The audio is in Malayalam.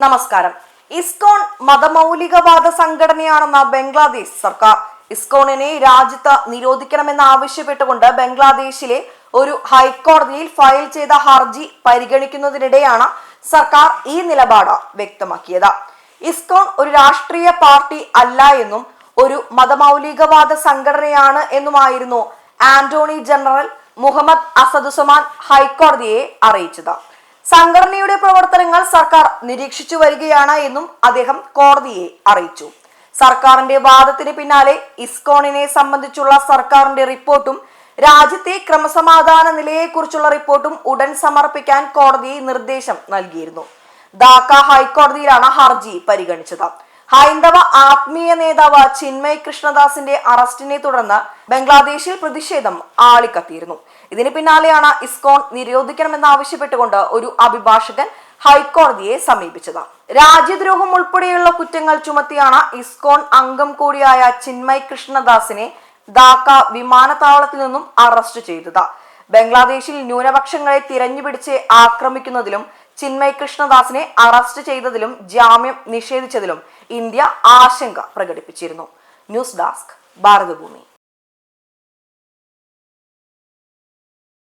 നമസ്കാരം. ഇസ്കോൺ മതമൗലികവാദ സംഘടനയാണെന്ന ബംഗ്ലാദേശ് സർക്കാർ. ഇസ്കോണിനെ രാജ്യത്ത് നിരോധിക്കണമെന്ന് ആവശ്യപ്പെട്ടുകൊണ്ട് ബംഗ്ലാദേശിലെ ഒരു ഹൈക്കോടതിയിൽ ഫയൽ ചെയ്ത ഹർജി പരിഗണിക്കുന്നതിനിടെയാണ് സർക്കാർ ഈ നിലപാട് വ്യക്തമാക്കിയത്. ഇസ്കോൺ ഒരു രാഷ്ട്രീയ പാർട്ടി അല്ല എന്നും ഒരു മതമൗലികവാദ സംഘടനയാണ് എന്നുമായിരുന്നു ആന്റോണി ജനറൽ മുഹമ്മദ് അസദുസമാൻ ഹൈക്കോടതിയെ അറിയിച്ചത്. സംഘടനയുടെ പ്രവർത്തനങ്ങൾ സർക്കാർ നിരീക്ഷിച്ചു വരികയാണ് എന്നും അദ്ദേഹം കോടതിയെ അറിയിച്ചു. സർക്കാരിന്റെ വാദത്തിന് പിന്നാലെ ഇസ്കോണിനെ സംബന്ധിച്ചുള്ള സർക്കാരിന്റെ റിപ്പോർട്ടും രാജ്യത്തെ ക്രമസമാധാന നിലയെക്കുറിച്ചുള്ള റിപ്പോർട്ടും ഉടൻ സമർപ്പിക്കാൻ കോടതി നിർദ്ദേശം നൽകിയിരുന്നു. ദാക്ക ഹൈക്കോടതിയിലാണ് ഹർജി പരിഗണിച്ചത്. ഹൈന്ദവ ആത്മീയ നേതാവ് ചിന്മയ് കൃഷ്ണദാസിന്റെ അറസ്റ്റിനെ തുടർന്ന് ബംഗ്ലാദേശിൽ പ്രതിഷേധം ആളിക്കത്തിയിരുന്നു. ഇതിന് പിന്നാലെയാണ് ഇസ്കോൺ നിരോധിക്കണമെന്നാവശ്യപ്പെട്ടുകൊണ്ട് ഒരു അഭിഭാഷകൻ ഹൈക്കോടതിയെ സമീപിച്ചത്. രാജ്യദ്രോഹം ഉൾപ്പെടെയുള്ള കുറ്റങ്ങൾ ചുമത്തിയാണ് ഇസ്കോൺ അംഗം കൂടിയായ ചിന്മയ് കൃഷ്ണദാസിനെ ധാക്ക വിമാനത്താവളത്തിൽ നിന്നും അറസ്റ്റ് ചെയ്തത്. ബംഗ്ലാദേശിൽ ന്യൂനപക്ഷങ്ങളെ തിരഞ്ഞുപിടിച്ച് ആക്രമിക്കുന്നതിലും ചിന്മയ് കൃഷ്ണദാസിനെ അറസ്റ്റ് ചെയ്തതിലും ജാമ്യം നിഷേധിച്ചതിലും ഇന്ത്യ ആശങ്ക പ്രകടിപ്പിച്ചിരുന്നു. News desk Bharathabhoomi.